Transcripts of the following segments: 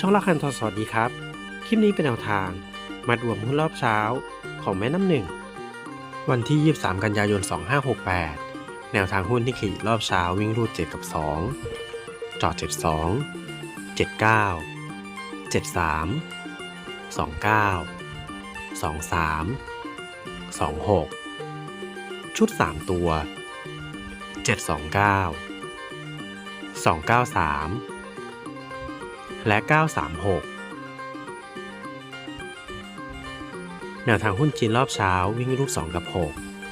ช่องละคันทอสวัสดีครับ คลิปนี้เป็นแนวทางมัดรวมหุ้นรอบเช้าของแม่น้ำหนึ่ง วันที่ 23 กันยายน 2568 แนวทางหุ้นที่ขี่รอบเช้าวิ่งรูด 7 กับ 2 จอด 72 79 73 29 23 26 ชุด 3 ตัว 729 293 และ 936 แนวทางหุ้นจีนรอบเช้าวิ่งรูด2กับ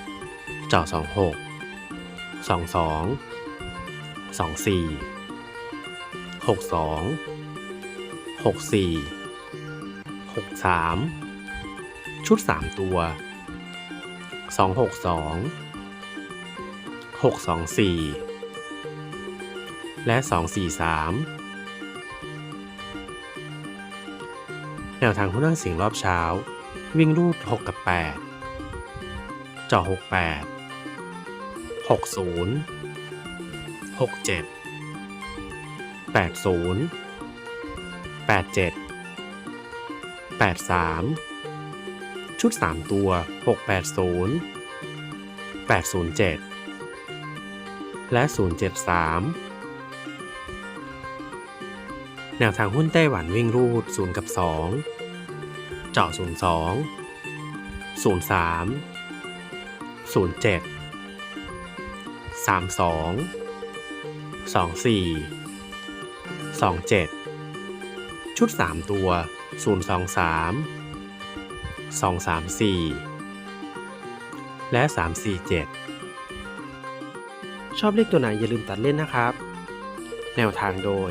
6จาะ26 22 24 62 64 63 ชุด 3 ตัว 262 624 และ 243 แนวทางหุ้นนั่งเสียงรอบเช้า วิ่งรูด 6 กับ8เจาะ68 60 67 80 87 83 ชุด 3 ตัว 680 807 และ 073 แนวทางหุ้นไต้หวันวิ่งรูด 0 กับ 2 เจาะ 02 03 07 32 24 27 ชุด 3 ตัว 023 234 และ 347 ชอบเลขตัวไหนอย่าลืมตัดเล่นนะครับ แนวทางโดย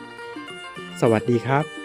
สวัสดีครับ